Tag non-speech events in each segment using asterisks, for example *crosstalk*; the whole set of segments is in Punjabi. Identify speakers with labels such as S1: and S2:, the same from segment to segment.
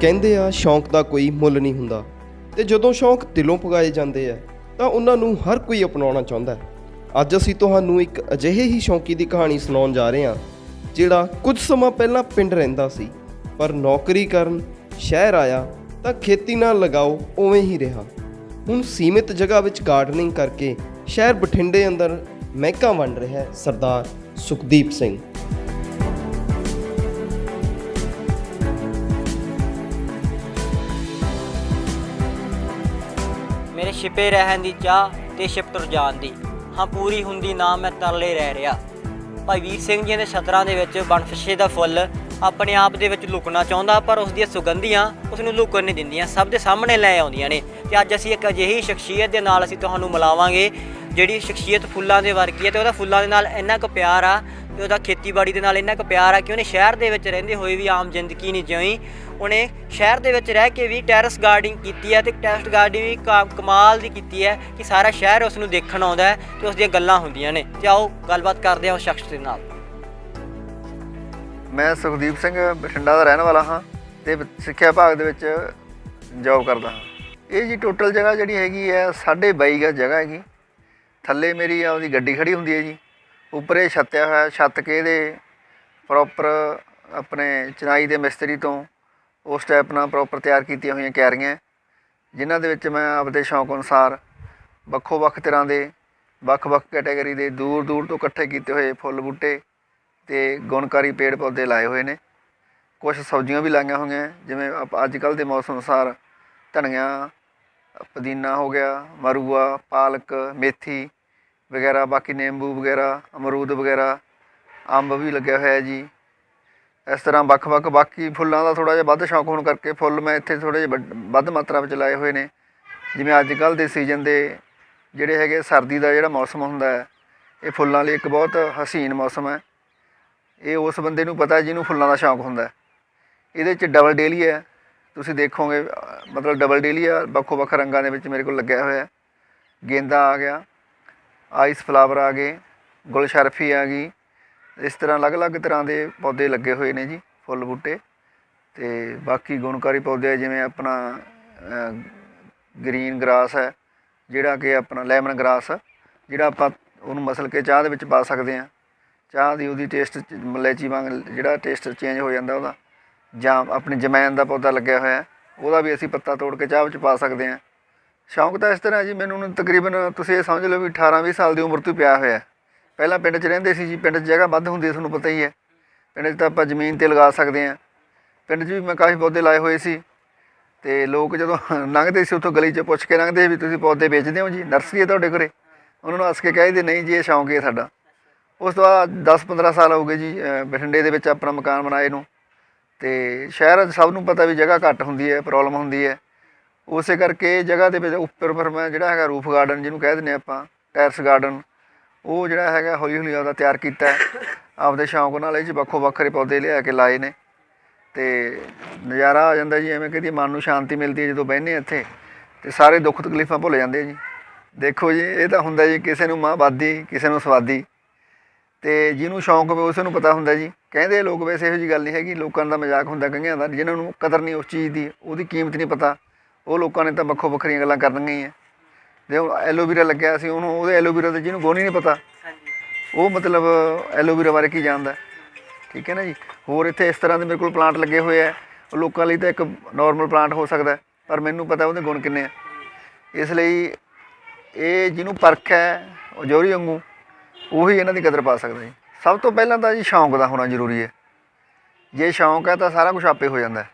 S1: ਕਹਿੰਦੇ ਆ, ਸ਼ੌਂਕ ਦਾ ਕੋਈ ਮੁੱਲ ਨਹੀਂ ਹੁੰਦਾ। ਤੇ ਜਦੋਂ ਸ਼ੌਂਕ ਦਿਲੋਂ ਪਗਾਏ ਜਾਂਦੇ ਆ, ਤਾਂ ਉਹਨਾਂ ਨੂੰ ਹਰ ਕੋਈ ਅਪਣਾਉਣਾ ਚਾਹੁੰਦਾ ਹੈ। ਅੱਜ ਅਸੀਂ ਤੁਹਾਨੂੰ ਇੱਕ ਅਜਿਹੇ ਹੀ ਸ਼ੌਂਕੀ ਦੀ ਕਹਾਣੀ ਸੁਣਾਉਣ ਜਾ ਰਹੇ ਹਾਂ, ਜਿਹੜਾ ਕੁਝ ਸਮਾਂ ਪਹਿਲਾਂ ਪਿੰਡ ਰਹਿੰਦਾ ਸੀ, ਪਰ ਨੌਕਰੀ ਕਰਨ, ਸ਼ਹਿਰ ਆਇਆ, ਤਾਂ ਖੇਤੀ ਨਾਲ ਲਗਾਓ ਉਵੇਂ ਹੀ ਰਿਹਾ। ਹੁਣ ਸੀਮਿਤ ਜਗ੍ਹਾ ਵਿੱਚ ਗਾਰਡਨਿੰਗ ਕਰਕੇ ਸ਼ਹਿਰ ਬਠਿੰਡੇ ਅੰਦਰ ਮਹਿਕਾਂ ਵੰਡ ਰਿਹਾ ਹੈ ਸਰਦਾਰ ਸੁਖਦੀਪ ਸਿੰਘ।
S2: ਛਿਪੇ ਰਹਿਣ ਦੀ ਚਾਹ ਤੇ ਛਿਪ ਤੁਰ ਜਾਣ ਦੀ। ਹਾਂ, ਪੂਰੀ ਹੁੰਦੀ ਨਾ ਮੈਂ ਤਰਲੇ ਰਹਿ ਰਿਹਾ। ਭਾਈ ਵੀਰ ਸਿੰਘ ਜੀ ਦੇ ਛਤਰਾਂ ਦੇ ਵਿੱਚ ਬਨਫਸ਼ੇ ਦਾ ਫੁੱਲ ਆਪਣੇ ਆਪ ਦੇ ਵਿੱਚ ਲੁਕਣਾ ਚਾਹੁੰਦਾ, ਪਰ ਉਸ ਦੀਆਂ ਸੁਗੰਧੀਆਂ ਉਸ ਨੂੰ ਲੁਕਣ ਨਹੀਂ ਦਿੰਦੀਆਂ। ਸਭ ਦੇ ਸਾਹਮਣੇ ਲੈ ਆਉਂਦੀਆਂ ਨੇ ਤੇ ਅੱਜ ਅਸੀਂ ਇੱਕ ਅਜਿਹੀ ਸ਼ਖਸੀਅਤ ਦੇ ਨਾਲ ਅਸੀਂ ਤੁਹਾਨੂੰ ਮਿਲਾਵਾਂਗੇ, ਜਿਹੜੀ ਸ਼ਖਸੀਅਤ ਫੁੱਲਾਂ ਦੇ ਵਰਗੀ ਹੈ ਤੇ ਉਹਦਾ ਫੁੱਲਾਂ ਦੇ ਨਾਲ ਇੰਨਾ ਕੁ ਪਿਆਰ ਆ ਤੇ ਉਹਦਾ ਖੇਤੀਬਾੜੀ ਦੇ ਨਾਲ ਇੰਨਾ ਕੁ ਪਿਆਰ ਆ ਕਿ ਉਹਨੇ ਸ਼ਹਿਰ ਦੇ ਵਿੱਚ ਰਹਿੰਦੇ ਹੋਏ ਵੀ ਆਮ ਜ਼ਿੰਦਗੀ ਨਹੀਂ ਜਿਉਈ ਉਹਨੇ ਸ਼ਹਿਰ ਦੇ ਵਿੱਚ ਰਹਿ ਕੇ ਵੀ ਟੈਰਸ ਗਾਰਡਨਿੰਗ ਕੀਤੀ ਹੈ ਤੇ ਟੈਰਸ ਗਾਰਡਨਿੰਗ ਵੀ ਕਾ- ਕਮਾਲ ਦੀ ਕੀਤੀ ਹੈ ਕਿ ਸਾਰਾ ਸ਼ਹਿਰ ਉਸ ਨੂੰ ਦੇਖਣ ਆਉਂਦਾ ਹੈ ਤੇ ਉਸ ਦੀਆਂ ਗੱਲਾਂ ਹੁੰਦੀਆਂ ਨੇ। ਤੇ ਆਓ ਗੱਲਬਾਤ ਕਰਦੇ ਹਾਂ ਉਸ ਸ਼ਖਸ ਦੇ ਨਾਲ।
S3: ਮੈਂ ਸੁਖਦੀਪ ਸਿੰਘ, ਬਠਿੰਡਾ ਦਾ ਰਹਿਣ ਵਾਲਾ ਹਾਂ ਤੇ ਸਿੱਖਿਆ ਵਿਭਾਗ ਦੇ ਵਿੱਚ ਜੌਬ ਕਰਦਾ ਹਾਂ। ਇਹ ਜੀ ਟੋਟਲ ਜਗ੍ਹਾ ਜਿਹੜੀ ਹੈਗੀ ਹੈ, ਸਾਢੇ ਬਾਈ ਗਜ਼ ਜਗ੍ਹਾ ਹੈਗੀ। ਥੱਲੇ ਮੇਰੀ ਆਪਦੀ ਗੱਡੀ ਖੜੀ ਹੁੰਦੀ ਹੈ ਜੀ। ਉੱਪਰ ਇਹ ਛੱਤਿਆ ਹੋਇਆ, ਛੱਤ ਕੇ ਇਹਦੇ ਪ੍ਰੋਪਰ ਆਪਣੇ ਚਨਾਈ ਦੇ ਮਿਸਤਰੀ ਤੋਂ ਉਸ ਟਾਈਪ ਨਾਲ ਪ੍ਰੋਪਰ ਤਿਆਰ ਕੀਤੀਆਂ ਹੋਈਆਂ ਕਿਆਰੀਆਂ। ਜਿਨ੍ਹਾਂ ਦੇ ਵਿੱਚ ਮੈਂ ਆਪਦੇ ਸ਼ੌਂਕ ਅਨੁਸਾਰ ਵੱਖੋ ਵੱਖ ਤਰ੍ਹਾਂ ਦੇ, ਵੱਖ-ਵੱਖ ਕੈਟਾਗਰੀ ਦੇ ਦੂਰ ਦੂਰ ਤੋਂ ਇਕੱਠੇ ਕੀਤੇ ਹੋਏ ਫੁੱਲ ਬੂਟੇ ਤੇ ਗੁਣਕਾਰੀ ਪੇੜ ਪੌਦੇ ਲਾਏ ਹੋਏ ਨੇ। ਕੁਝ ਸਬਜ਼ੀਆਂ ਵੀ ਲਾਈਆਂ ਹੋਈਆਂ, ਜਿਵੇਂ ਆਪ- ਅੱਜ ਕੱਲ ਦੇ ਮੌਸਮ ਅਨੁਸਾਰ ਧਨੀਆ, ਪੁਦੀਨਾ ਹੋ ਗਿਆ, ਮਰੂਆ, ਪਾਲਕ, ਮੇਥੀ ਵਗੈਰਾ, ਬਾਕੀ ਨਿੰਬੂ ਵਗੈਰਾ, ਅਮਰੂਦ ਵਗੈਰਾ, ਅੰਬ ਵੀ ਲੱਗਿਆ ਹੋਇਆ ਜੀ। ਇਸ ਤਰ੍ਹਾਂ ਵੱਖ-ਵੱਖ, ਬਾਕੀ ਫੁੱਲਾਂ ਦਾ ਥੋੜਾ ਜਿਹਾ ਵੱਧ ਸ਼ੌਕ ਹੋਣ ਕਰਕੇ ਫੁੱਲ ਮੈਂ ਇੱਥੇ ਥੋੜੇ ਜਿਹੇ ਵੱਡ- ਵੱਧ ਮਾਤਰਾ ਵਿੱਚ ਲਾਏ ਹੋਏ ਨੇ। ਜਿਵੇਂ ਅੱਜ ਕੱਲ ਦੇ ਸੀਜ਼ਨ ਦੇ ਜਿਹੜੇ ਹੈਗੇ ਸਰਦੀ ਦਾ ਜਿਹੜਾ ਮੌਸਮ ਹੁੰਦਾ ਹੈ, ਇਹ ਫੁੱਲਾਂ ਲਈ ਇੱਕ ਬਹੁਤ ਹਸੀਨ ਮੌਸਮ ਹੈ। ਇਹ ਉਸ ਬੰਦੇ ਨੂੰ ਪਤਾ ਜਿਹਨੂੰ ਫੁੱਲਾਂ ਦਾ ਸ਼ੌਂਕ ਹੁੰਦਾ ਇਹਦੇ ਚ ਡਬਲ ਡੇਲੀ ਹੈ। ਤੁਸੀਂ ਦੇਖੋਗੇ, ਮਤਲਬ ਡਬਲ ਡੇਲੀ ਆ, ਵੱਖੋ ਵੱਖ ਰੰਗਾਂ ਦੇ ਵਿੱਚ ਮੇਰੇ ਕੋਲ ਲੱਗਿਆ ਹੋਇਆ ਗੇਂਦਾ ਆ ਗਿਆ ਆਈਸ ਫਲਾਵਰ ਆ ਗਏ, ਗੁਲਸ਼ਰਫੀ ਆ ਗਈ ਇਸ ਤਰ੍ਹਾਂ ਅਲੱਗ-ਅਲੱਗ ਤਰ੍ਹਾਂ ਦੇ ਪੌਦੇ ਲੱਗੇ ਹੋਏ ਨੇ ਜੀ, ਫੁੱਲ ਬੂਟੇ ਤੇ ਬਾਕੀ ਗੁਣਕਾਰੀ ਪੌਦੇ ਆ, ਜਿਵੇਂ ਆਪਣਾ ਗ੍ਰੀਨ ਗ੍ਰਾਸ ਹੈ, ਜਿਹੜਾ ਕਿ ਆਪਣਾ ਲੈਮਨ ਗ੍ਰਾਸ ਜਿਹੜਾ ਆਪਾਂ ਉਹਨੂੰ ਮਸਲ ਕੇ ਚਾਹ ਦੇ ਵਿੱਚ ਪਾ ਸਕਦੇ ਹਾਂ। ਚਾਹ ਦੀ ਉਹਦੀ ਟੇਸਟ ਮਲੈਚੀ ਵਾਂਗ ਜਿਹੜਾ ਟੇਸਟ ਚੇਂਜ ਹੋ ਜਾਂਦਾ ਉਹਦਾ, ਜਾਂ ਆਪਣੇ ਜਮੈਨ ਦਾ ਪੌਦਾ ਲੱਗਿਆ ਹੋਇਆ, ਉਹਦਾ ਵੀ ਅਸੀਂ ਪੱਤਾ ਤੋੜ ਕੇ ਚਾਹ ਵਿੱਚ ਪਾ ਸਕਦੇ ਹਾਂ। ਸ਼ੌਂਕ ਤਾਂ ਇਸ ਤਰ੍ਹਾਂ ਜੀ, ਮੈਨੂੰ ਤਕਰੀਬਨ ਤੁਸੀਂ ਇਹ ਸਮਝ ਲਓ ਵੀ 18 20 ਸਾਲ ਦੀ ਉਮਰ ਤੋਂ ਪਿਆ ਹੋਇਆ। ਪਹਿਲਾਂ ਪਿੰਡ 'ਚ ਰਹਿੰਦੇ ਸੀ ਜੀ, ਪਿੰਡ 'ਚ ਜਗ੍ਹਾ ਵੱਧ ਹੁੰਦੀ ਹੈ ਤੁਹਾਨੂੰ ਪਤਾ ਹੀ ਹੈ। ਪਿੰਡ 'ਚ ਤਾਂ ਆਪਾਂ ਜ਼ਮੀਨ ਤੇ ਲਗਾ ਸਕਦੇ ਹਾਂ। ਪਿੰਡ 'ਚ ਵੀ ਮੈਂ ਕਾਫੀ ਪੌਦੇ ਲਾਏ ਹੋਏ ਸੀ। ਤੇ ਲੋਕ ਜਦੋਂ *laughs* ਲੰਘਦੇ ਸੀ, ਉੱਥੋਂ ਗਲੀ 'ਚ ਪੁੱਛ ਕੇ ਲੰਘਦੇ ਸੀ ਵੀ ਤੁਸੀਂ ਪੌਦੇ ਵੇਚਦੇ ਹੋ ਜੀ? ਨਰਸਰੀ ਹੈ ਤੁਹਾਡੇ ਘਰੇ? ਉਹਨਾਂ ਨੂੰ ਹੱਸ ਕੇ ਕਹਿੰਦੇ ਨਹੀਂ ਜੀ, ਇਹ ਸ਼ੌਂਕ ਹੈ ਸਾਡਾ। ਉਸ ਤੋਂ ਬਾਅਦ 10-15 ਸਾਲ ਹੋ ਗਏ ਜੀ ਬਠਿੰਡੇ ਦੇ ਵਿੱਚ ਆਪਣਾ ਮਕਾਨ ਬਣਾਏ ਨੂੰ। ਤੇ ਸ਼ਹਿਰ 'ਚ ਸਭ ਨੂੰ ਪਤਾ ਵੀ ਜਗ੍ਹਾ ਘੱਟ ਹੁੰਦੀ ਹੈ, ਪ੍ਰੋਬਲਮ ਹੁੰਦੀ ਹੈ। ਉਸੇ ਕਰਕੇ ਜਗ੍ਹਾ ਦੇ ਵਿੱਚ ਉੱਪਰ ਪਰ ਮੈਂ ਜਿਹੜਾ ਹੈਗਾ ਰੂਫ ਗਾਰਡਨ ਜਿਹਨੂੰ ਕਹਿ ਦਿੰਦੇ ਆਪਾਂ, ਟੈਰਸ ਗਾਰਡਨ। ਉਹ ਜਿਹੜਾ ਹੈਗਾ ਹੌਲੀ ਹੌਲੀ ਆਪਦਾ ਤਿਆਰ ਕੀਤਾ। ਆਪਦੇ ਸ਼ੌਂਕ ਨਾਲ ਇਹ 'ਚ ਵੱਖੋ ਵੱਖਰੇ ਪੌਦੇ ਲਿਆ ਕੇ ਲਾਏ ਨੇ। ਤੇ ਨਜ਼ਾਰਾ ਆ ਜਾਂਦਾ ਜੀ, ਐਵੇਂ ਕਹਿੰਦੀ ਮਨ ਨੂੰ ਸ਼ਾਂਤੀ ਮਿਲਦੀ ਹੈ ਜਦੋਂ ਬਹਿੰਦੇ ਇੱਥੇ। ਤੇ ਸਾਰੇ ਦੁੱਖ ਤਕਲੀਫਾਂ ਭੁੱਲ ਜਾਂਦੇ ਜੀ। ਦੇਖੋ ਜੀ, ਇਹ ਤਾਂ ਹੁੰਦਾ ਜੀ, ਕਿਸੇ ਨੂੰ ਮਾਂ ਬਾਦੀ, ਕਿਸੇ ਨੂੰ ਸਵਾਦੀ। ਤੇ ਜਿਹਨੂੰ ਸ਼ੌਂਕ ਹੋਵੇ ਉਸ ਨੂੰ ਪਤਾ ਹੁੰਦਾ ਜੀ। ਕਹਿੰਦੇ ਲੋਕ ਵੈਸੇ ਇਹੋ ਜੀ ਗੱਲ ਨਹੀਂ ਹੈਗੀ, ਲੋਕਾਂ ਦਾ ਮਜ਼ਾਕ ਹੁੰਦਾ ਕਈਆਂ ਦਾ। ਜਿਨ੍ਹਾਂ ਨੂੰ ਕਦਰ ਨਹੀਂ ਉਸ ਚੀਜ਼ ਦੀ, ਉਹਦੀ ਕੀਮਤ ਨਹੀਂ ਪਤਾ। ਉਹ ਲੋਕਾਂ ਨੇ ਤਾਂ ਵੱਖੋ ਵੱਖਰੀਆਂ ਗੱਲਾਂ ਕਰਨੀਆਂ ਹੀ ਆ। ਜੇ ਐਲੋਵੀਰਾ ਲੱਗਿਆ ਸੀ, ਉਹਨੂੰ ਉਹਦੇ ਐਲੋਵੀਰਾ ਦੇ ਜਿਹਨੂੰ ਗੁਣ ਹੀ ਨਹੀਂ ਪਤਾ। ਉਹ ਮਤਲਬ ਐਲੋਵੀਰਾ ਬਾਰੇ ਕੀ ਜਾਣਦਾ ਠੀਕ ਹੈ ਨਾ ਜੀ? ਹੋਰ ਇੱਥੇ ਇਸ ਤਰ੍ਹਾਂ ਦੇ ਮੇਰੇ ਕੋਲ ਪਲਾਂਟ ਲੱਗੇ ਹੋਏ ਆ ਉਹ ਲੋਕਾਂ ਲਈ ਤਾਂ ਇੱਕ ਨਾਰਮਲ ਪਲਾਂਟ ਹੋ ਸਕਦਾ ਪਰ ਮੈਨੂੰ ਪਤਾ ਉਹਦੇ ਗੁਣ ਕਿੰਨੇ ਆ। ਇਸ ਲਈ ਇਹ ਜਿਹਨੂੰ ਪਰਖ ਹੈ, ਉਹ ਜੋਰੀ ਵਾਂਗੂ, ਉਹੀ ਇਹਨਾਂ ਦੀ ਕਦਰ ਪਾ ਸਕਦਾ ਜੀ। ਸਭ ਤੋਂ ਪਹਿਲਾਂ ਤਾਂ ਜੀ ਸ਼ੌਂਕ ਦਾ ਹੋਣਾ ਜ਼ਰੂਰੀ ਹੈ। ਜੇ ਸ਼ੌਂਕ ਹੈ ਤਾਂ ਸਾਰਾ ਕੁਝ ਆਪੇ ਹੋ ਜਾਂਦਾ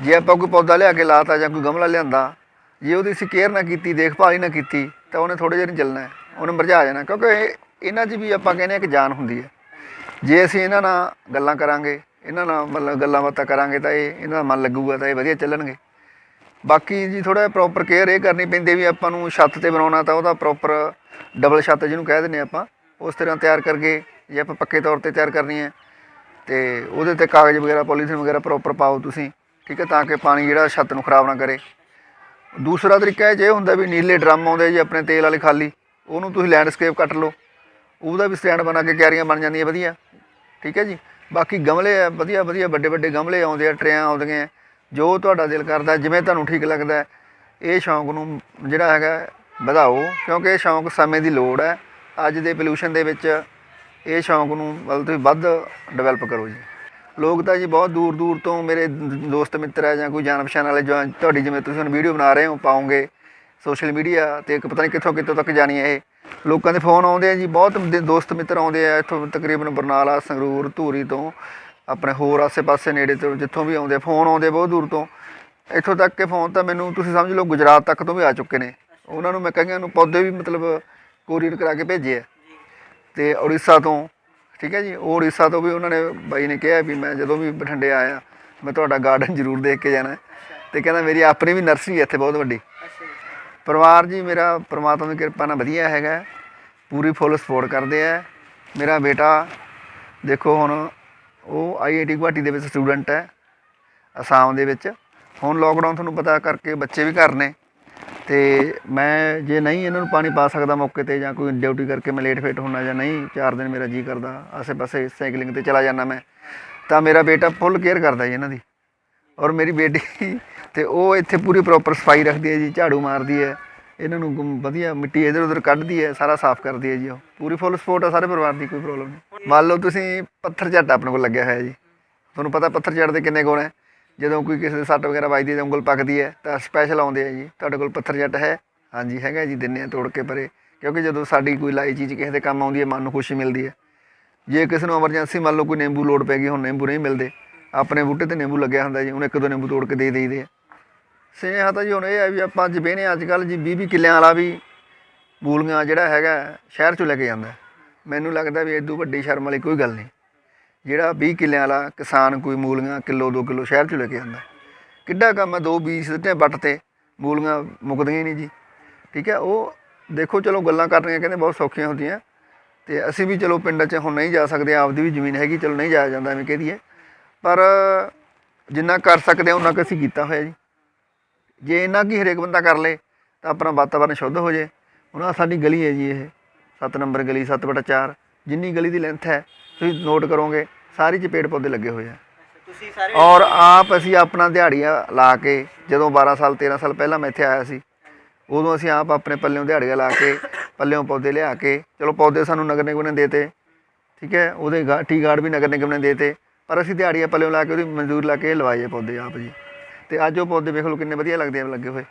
S3: ਜੇ ਆਪਾਂ ਕੋਈ ਪੌਦਾ ਲਿਆ ਕੇ ਲਾਤਾ ਜਾਂ ਕੋਈ ਗਮਲਾ ਲਿਆਂਦਾ ਜੇ ਉਹਦੀ ਅਸੀਂ ਕੇਅਰ ਨਾ ਕੀਤੀ ਦੇਖਭਾਲ ਹੀ ਨਾ ਕੀਤੀ ਤਾਂ ਉਹਨੇ ਥੋੜੇ ਜਿਹਾ ਨਹੀਂ ਚੱਲਣਾ ਹੈ, ਉਹਨੇ ਮੁਰਝਾ ਜਾਣਾ ਕਿਉਂਕਿ ਇਹ- ਇਹਨਾਂ 'ਚ ਵੀ ਆਪਾਂ ਕਹਿੰਦੇ ਹਾਂ ਕਿ ਜਾਨ ਹੁੰਦੀ ਹੈ। ਜੇ ਅਸੀਂ ਇਹਨਾਂ ਨਾਲ ਗੱਲਾਂ ਕਰਾਂਗੇ ਇਹਨਾਂ ਨਾਲ ਮਤਲਬ ਗੱਲਾਂ ਬਾਤਾਂ ਕਰਾਂਗੇ ਤਾਂ ਇਹ ਇਹਨਾਂ ਦਾ ਮਨ ਲੱਗੂਗਾ ਤਾਂ ਇਹ ਵਧੀਆ ਚੱਲਣਗੇ। ਬਾਕੀ ਜੀ ਥੋੜਾ ਪ੍ਰੋਪਰ ਕੇਅਰ ਇਹ ਕਰਨੀ ਪੈਂਦੀ ਵੀ ਆਪਾਂ ਨੂੰ ਛੱਤ ਤੇ ਬਣਾਉਣਾ ਤਾਂ ਉਹਦਾ ਪ੍ਰੋਪਰ ਡਬਲ ਛੱਤ ਜਿਹਨੂੰ ਕਹਿ ਦਿੰਦੇ ਆਪਾਂ ਉਸ ਤਰ੍ਹਾਂ ਤਿਆਰ ਕਰਕੇ ਜੇ ਆਪਾਂ ਪੱਕੇ ਤੌਰ ਤੇ ਤਿਆਰ ਕਰਨੀ ਹੈ ਤੇ ਉਹਦੇ ਤੇ ਕਾਗਜ਼ ਵਗੈਰਾ ਪੋਲੀਥੀਨ ਵਗੈਰਾ ਪ੍ਰੋਪਰ ਪਾਓ ਤੁਸੀਂ ਠੀਕ ਹੈ ਤਾਂ ਕਿ ਪਾਣੀ ਜਿਹੜਾ ਛੱਤ ਨੂੰ ਖਰਾਬ ਨਾ ਕਰੇ। ਦੂਸਰਾ ਤਰੀਕਾ ਇਹ ਜੇ ਹੁੰਦਾ ਵੀ ਨੀਲੇ ਡਰਮ ਆਉਂਦੇ ਜੀ ਆਪਣੇ ਤੇਲ ਵਾਲੇ ਖਾਲੀ, ਉਹਨੂੰ ਤੁਸੀਂ ਲੈਂਡਸਕੇਪ ਕੱਟ ਲਓ। ਉਹਦਾ ਵੀ ਸਟੈਂਡ ਬਣਾ ਕੇ ਕਿਆਰੀਆਂ ਬਣ ਜਾਂਦੀਆਂ ਵਧੀਆ। ਠੀਕ ਹੈ ਜੀ? ਬਾਕੀ ਗਮਲੇ ਆ, ਵਧੀਆ ਵਧੀਆ, ਵੱਡੇ ਵੱਡੇ ਗਮਲੇ ਆਉਂਦੇ ਆ, ਟਰੇਆਂ ਆਉਂਦੀਆਂ ਜੋ ਤੁਹਾਡਾ ਦਿਲ ਕਰਦਾ, ਜਿਵੇਂ ਤੁਹਾਨੂੰ ਠੀਕ ਲੱਗਦਾ, ਇਹ ਸ਼ੌਂਕ ਨੂੰ ਜਿਹੜਾ ਹੈਗਾ, ਵਧਾਓ। ਕਿਉਂਕਿ ਇਹ ਸ਼ੌਂਕ ਸਮੇਂ ਦੀ ਲੋੜ ਹੈ। ਅੱਜ ਦੇ ਪੋਲੂਸ਼ਨ ਦੇ ਵਿੱਚ ਇਹ ਸ਼ੌਂਕ ਨੂੰ ਮਤਲਬ ਤੁਸੀਂ ਵੱਧ ਡਿਵੈਲਪ ਕਰੋ ਜੀ। ਲੋਕ ਤਾਂ ਜੀ ਬਹੁਤ ਦੂਰ ਦੂਰ ਤੋਂ ਮੇਰੇ ਦੋਸਤ ਮਿੱਤਰ ਹੈ ਜਾਂ ਕੋਈ ਜਾਣ ਪਛਾਣ ਵਾਲੇ ਜੋ ਤੁਹਾਡੀ ਜਿਵੇਂ ਤੁਸੀਂ ਹੁਣ ਵੀਡੀਓ ਬਣਾ ਰਹੇ ਹੋ, ਪਾਉਂਗੇ ਸੋਸ਼ਲ ਮੀਡੀਆ ਤੇ ਇੱਕ ਪਤਾ ਨਹੀਂ ਕਿੱਥੋਂ ਕਿੱਥੋਂ ਤੱਕ ਜਾਣੀ ਹੈ ਇਹ। ਲੋਕਾਂ ਦੇ ਫੋਨ ਆਉਂਦੇ ਆ ਜੀ, ਬਹੁਤ ਦੋਸਤ ਮਿੱਤਰ ਆਉਂਦੇ ਆ ਇੱਥੋਂ ਤਕਰੀਬਨ ਬਰਨਾਲਾ, ਸੰਗਰੂਰ, ਧੂਰੀ ਤੋਂ, ਆਪਣੇ ਹੋਰ ਆਸੇ-ਪਾਸੇ ਨੇੜੇ ਤੋਂ ਜਿੱਥੋਂ ਵੀ ਆਉਂਦੇ ਫੋਨ ਆਉਂਦੇ ਬਹੁਤ ਦੂਰ ਤੋਂ। ਇੱਥੋਂ ਤੱਕ ਕਿ ਫੋਨ ਤਾਂ ਮੈਨੂੰ ਤੁਸੀਂ ਸਮਝ ਲਓ ਗੁਜਰਾਤ ਤੱਕ ਤੋਂ ਵੀ ਆ ਚੁੱਕੇ ਨੇ। ਉਹਨਾਂ ਨੂੰ ਮੈਂ ਕਈਆਂ ਨੂੰ ਪੌਦੇ ਵੀ ਮਤਲਬ ਕੋਰੀਅਰ ਕਰਾ ਕੇ ਭੇਜੇ ਆ। ਤੇ ਉੜੀਸਾ ਤੋਂ ਠੀਕ ਹੈ ਜੀ? ਉਹ ਉੜੀਸਾ ਤੋਂ ਵੀ ਉਹਨਾਂ ਨੇ ਬਾਈ ਨੇ ਕਿਹਾ ਵੀ ਮੈਂ ਜਦੋਂ ਵੀ ਬਠਿੰਡੇ ਆਇਆ, ਮੈਂ ਤੁਹਾਡਾ ਗਾਰਡਨ ਜ਼ਰੂਰ ਦੇਖ ਕੇ ਜਾਣਾ ਹੈ। ਤੇ ਕਹਿੰਦਾ ਮੇਰੀ ਆਪਣੀ ਵੀ ਨਰਸਰੀ ਹੈ ਇੱਥੇ ਬਹੁਤ ਵੱਡੀ। ਪਰਿਵਾਰ ਜੀ, ਮੇਰਾ ਪ੍ਰਮਾਤਮਾ ਦੀ ਕਿਰਪਾ ਨਾਲ ਵਧੀਆ ਹੈਗਾ ਪੂਰੀ ਫੁੱਲ ਸਪੋਰਟ ਕਰਦੇ ਆ ਮੇਰਾ ਬੇਟਾ, ਦੇਖੋ ਹੁਣ ਉਹ ਆਈਆਈਟੀ ਗੁਹਾਟੀ ਦੇ ਵਿੱਚ ਸਟੂਡੈਂਟ ਹੈ, ਅਸਾਮ ਦੇ ਵਿੱਚ। ਹੁਣ ਲੋਕਡਾਊਨ ਤੁਹਾਨੂੰ ਪਤਾ ਕਰਕੇ ਬੱਚੇ ਵੀ ਘਰ ਨੇ। ਤੇ ਮੈਂ ਜੇ ਨਹੀਂ ਇਹਨਾਂ ਨੂੰ ਪਾਣੀ ਪਾ ਸਕਦਾ ਮੌਕੇ ਤੇ ਜਾਂ ਕੋਈ ਡਿਊਟੀ ਕਰਕੇ ਮੈਂ ਲੇਟ ਫੇਟ ਹੋਣਾ ਜਾਂ ਨਹੀਂ, ਚਾਰ ਦਿਨ ਮੇਰਾ ਜੀ ਕਰਦਾ, ਆਸੇ-ਪਾਸੇ ਸਾਈਕਲਿੰਗ ਤੇ ਚਲਾ ਜਾਂਦਾ ਮੈਂ, ਤਾਂ ਮੇਰਾ ਬੇਟਾ ਫੁੱਲ ਕੇਅਰ ਕਰਦਾ ਜੀ ਇਹਨਾਂ ਦੀ। ਔਰ ਮੇਰੀ ਬੇਟੀ *laughs* ਤੇ ਉਹ ਇੱਥੇ ਪੂਰੀ ਪ੍ਰੋਪਰ ਸਫ਼ਾਈ ਰੱਖਦੀ ਹੈ ਜੀ, ਝਾੜੂ ਮਾਰਦੀ ਹੈ, ਇਹਨਾਂ ਨੂੰ ਗੁੰਮ- ਵਧੀਆ ਮਿੱਟੀ ਇਧਰ ਉਧਰ ਕੱਢਦੀ ਹੈ, ਸਾਰਾ ਸਾਫ਼ ਕਰਦੀ ਹੈ ਜੀ ਉਹ। ਪੂਰੀ ਫੁੱਲ ਸਪੋਰਟ ਹੈ ਸਾਰੇ ਪਰਿਵਾਰ ਦੀ, ਕੋਈ ਪ੍ਰੋਬਲਮ ਨਹੀਂ। ਮੰਨ ਲਓ ਤੁਸੀਂ ਪੱਥਰ ਝੱਟ ਆਪਣੇ ਕੋਲ ਲੱਗਿਆ ਹੋਇਆ ਜੀ, ਤੁਹਾਨੂੰ ਪਤਾ ਪੱਥਰ ਝੱਟ ਦੇ ਕਿੰਨੇ ਗੁਣ ਹੈ? ਜਦੋਂ ਕੋਈ ਕਿਸੇ ਦੇ ਸੱਟ ਵਗੈਰਾ ਵੱਜਦੀ ਹੈ ਜਾਂ ਉਂਗਲ ਪੱਕਦੀ ਹੈ, ਤਾਂ ਸਪੈਸ਼ਲ ਆਉਂਦੇ ਆ ਜੀ। ਤੁਹਾਡੇ ਕੋਲ ਪੱਥਰ ਜੱਟ ਹੈ। ਹਾਂਜੀ, ਹੈਗਾ ਜੀ, ਦਿੰਨੇ ਆ ਤੋੜ ਕੇ ਪਰੇ। ਕਿਉਂਕਿ ਜਦੋਂ ਸਾਡੀ ਕੋਈ ਲਾਈ ਚੀਜ਼ ਕਿਸੇ ਦੇ ਕੰਮ ਆਉਂਦੀ ਹੈ, ਮਨ ਨੂੰ ਖੁਸ਼ੀ ਮਿਲਦੀ ਹੈ। ਜੇ ਕਿਸੇ ਨੂੰ ਐਮਰਜੈਂਸੀ ਮੰਨ ਲਓ ਕੋਈ ਨਿੰਬੂ ਲੋੜ ਪੈ ਗਈ, ਹੁਣ ਨਿੰਬੂ ਨਹੀਂ ਮਿਲਦੇ। ਆਪਣੇ ਬੂਟੇ ਤੇ ਨਿੰਬੂ ਲੱਗਿਆ ਹੁੰਦਾ ਜੀ ਉਹਨੇ ਇੱਕ ਦੋ ਨਿੰਬੂ ਤੋੜ ਕੇ ਦੇ ਦੇਈਦੇ ਆ। ਸਨੇਹਾ ਤਾਂ ਜੀ ਹੁਣ ਇਹ ਹੈ ਵੀ ਆਪਾਂ ਅੱਜ ਬਹਿਨੇ ਅੱਜ ਕੱਲ ਜੀ 20 20 ਕਿੱਲਿਆਂ ਵਾਲਾ ਵੀ ਬੂਲੀਆਂ ਜਿਹੜਾ ਹੈਗਾ, ਸ਼ਹਿਰ ਚੋਂ ਲੈ ਕੇ ਜਾਂਦਾ। ਮੈਨੂੰ ਲੱਗਦਾ ਵੀ ਇਦੋਂ ਵੱਡੀ ਸ਼ਰਮ ਵਾਲੀ ਕੋਈ ਗੱਲ ਨਹੀਂ। ਜਿਹੜਾ 20 ਕਿੱਲਿਆਂ ਵਾਲਾ ਕਿਸਾਨ ਕੋਈ ਮੂਲੀਆਂ ਕਿਲੋ 2 ਕਿਲੋ ਸ਼ਹਿਰ ਚੋਂ ਲੈ ਕੇ ਆਉਂਦਾ। ਕਿੱਡਾ ਕੰਮ ਹੈ, ਦੋ ਬੀਜ ਸਿੱਟੇ, ਵੱਟ ਤੇ ਮੂਲੀਆਂ ਮੁੱਕਦੀਆਂ ਹੀ ਨਹੀਂ ਜੀ। ਠੀਕ ਹੈ, ਉਹ ਦੇਖੋ ਚਲੋ ਗੱਲਾਂ ਕਰਨੀਆਂ ਕਹਿੰਦੇ ਬਹੁਤ ਸੌਖੀਆਂ ਹੁੰਦੀਆਂ। ਤੇ ਅਸੀਂ ਵੀ ਚਲੋ ਪਿੰਡਾਂ 'ਚ ਹੁਣ ਨਹੀਂ ਜਾ ਸਕਦੇ, ਆਪਦੀ ਵੀ ਜ਼ਮੀਨ ਹੈਗੀ, ਚਲੋ ਨਹੀਂ ਜਾਇਆ ਜਾਂਦਾ, ਐਵੇਂ ਕਹਿ ਦਈਏ। ਪਰ ਜਿੰਨਾ ਕਰ ਸਕਦੇ ਹਾਂ ਉਹਨਾਂ ਕੁ ਅਸੀਂ ਕੀਤਾ ਹੋਇਆ ਜੀ। ਜੇ ਇੰਨਾ ਕੀ ਹਰੇਕ ਬੰਦਾ ਕਰ ਲੇ, ਤਾਂ ਆਪਣਾ ਵਾਤਾਵਰਨ ਸ਼ੁੱਧ ਹੋ ਜੇ। ਹੁਣ ਸਾਡੀ ਗਲੀ ਹੈ ਜੀ ਇਹ 7 ਨੰਬਰ ਗਲੀ 7/4 ਜਿੰਨੀ ਗਲੀ ਦੀ ਲੈਂਥ ਹੈ, ਤੁਸੀਂ ਨੋਟ ਕਰੋਗੇ ਸਾਰੀ 'ਚ ਪੇੜ ਪੌਦੇ ਲੱਗੇ ਹੋਏ ਆ।
S2: ਤੁਸੀਂ ਸਾਰੇ
S3: ਔਰ ਆਪ ਅਸੀਂ ਆਪਣਾ ਦਿਹਾੜੀਆਂ ਲਾ ਕੇ ਜਦੋਂ 12 ਸਾਲ 13 ਸਾਲ ਪਹਿਲਾਂ ਮੈਂ ਇੱਥੇ ਆਇਆ ਸੀ ਉਦੋਂ ਅਸੀਂ ਆਪ ਆਪਣੇ ਪੱਲਿਓਂ ਦਿਹਾੜੀਆਂ ਲਾ ਕੇ ਪੱਲਿਓਂ ਪੌਦੇ ਲਿਆ ਕੇ ਚਲੋ ਪੌਦੇ ਸਾਨੂੰ ਨਗਰ ਨਿਗਮ ਨੇ ਦੇਤੇ ਠੀਕ ਹੈ ਉਹਦੇ ਟੀ ਗਾਰਡ ਵੀ ਨਗਰ ਨਿਗਮ ਨੇ ਦੇਤੇ ਪਰ ਅਸੀਂ ਦਿਹਾੜੀਆਂ ਪੱਲਿਓਂ ਲਾ ਕੇ ਉਹਦੀ ਮਨਜ਼ੂਰ ਲਾ ਕੇ ਲਵਾਏ ਪੌਦੇ ਆਪ ਜੀ। ਤੇ ਅੱਜ ਉਹ ਪੌਦੇ ਵੇਖ ਲਓ ਕਿੰਨੇ ਵਧੀਆ ਲੱਗਦੇ ਆ ਲੱਗੇ ਹੋਏ।